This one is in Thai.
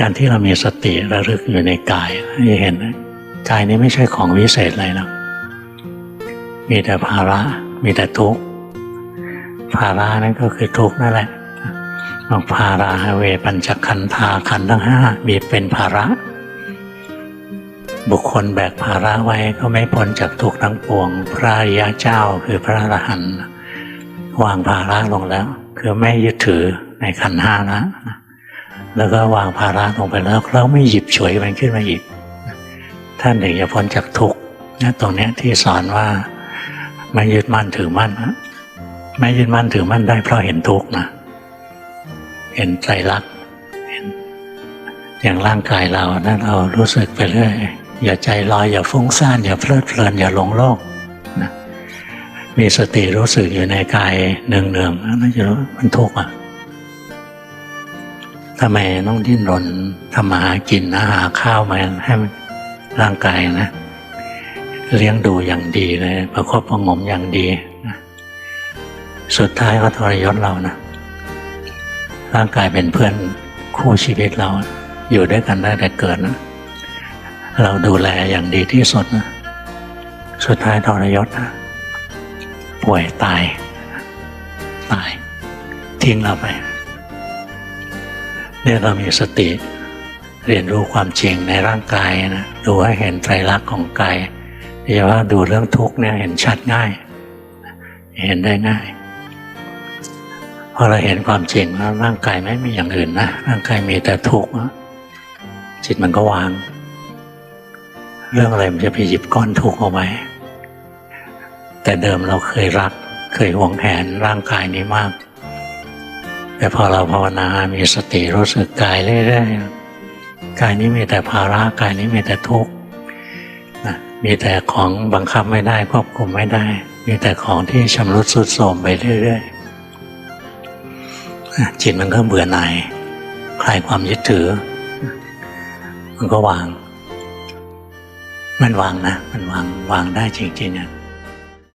การที่เรามีสติระลึกอยู่ในกายให้เห็นกายนี้ไม่ใช่ของวิเศษอะไรหรอกมีแต่ภาระ มีแต่ทุกข์ภาระนั่นก็คือทุกข์นั่นแหละบอกภาราเวปัญจขันธาขันทั้งห้ามีเป็นภาระ บุคคลแบกภาระไว้ก็ไม่พ้นจากทุกข์ทั้งปวง พระอริยเจ้าคือพระอรหันต์วางภาระลงแล้ว คือไม่ยึดถือในขันห้าแล้ว แล้วก็วางภาระลงไปแล้วแล้วไม่หยิบฉวยมันขึ้นมาอีก ท่านถึงจะพ้นจากทุกข์นะตรงเนี้ยที่สอนว่าไม่ยึดมั่นถือมั่นนะไม่ยึดมั่นถือมั่นได้เพราะเห็นทุกข์นะ เห็นใจรักเห็นอย่างร่างกายเรานะเรารู้สึกไปเรื่อยอย่าใจลอยอย่าฟุ้งซ่านอย่าเพลิดเพลินอย่าหลงโลกนะมีสติรู้สึกอยู่ในกายเนืองๆนั่นจะรู้มันทุกข์อะ ทำไมต้องดิ้นรนทำมาหากินนะหาข้าวมาให้ร่างกายนะ เลี้ยงดูอย่างดีเลยประคบประงมอย่างดีนะสุดท้ายก็ทรยศเรานะร่างกายเป็นเพื่อนคู่ชีวิตเรา อยู่ด้วยกันได้แต่เกิดนะเราดูแลอย่างดีที่สุดนะสุดท้ายทรยศนะป่วยตาย ตาย ทิ้งเราไป เนี่ยเรามีสติเรียนรู้ความจริงในร่างกายนะดูให้เห็นไตรลักษณ์ของกายโดยเฉพาดูเรื่องทุกข์เนี่ยเห็นชัดง่าย เห็นได้ง่ายพอเราเห็นความจริงแล้วร่างกายไม่มีอย่างอื่นนะร่างกายมีแต่ทุกข์จิตมันก็วาง เรื่องอะไรมันจะไปหยิบก้อนทุกข์เอาไว้ แต่เดิมเราเคยรักเคยหวงแหนร่างกายนี้มาก แต่พอเราภาวนา มีสติรู้สึกกายเรื่อยๆ กายนี้มีแต่ภาระ กายนี้มีแต่ทุกข์นะมีแต่ของบังคับไม่ได้ควบคุมไม่ได้ มีแต่ของที่ชำรุดทรุดโทรมไปเรื่อยๆ จิตมันก็เบื่อหน่ายคลายความยึดถือ มันก็วาง มันวางนะ มันวาง วางได้จริงๆอะ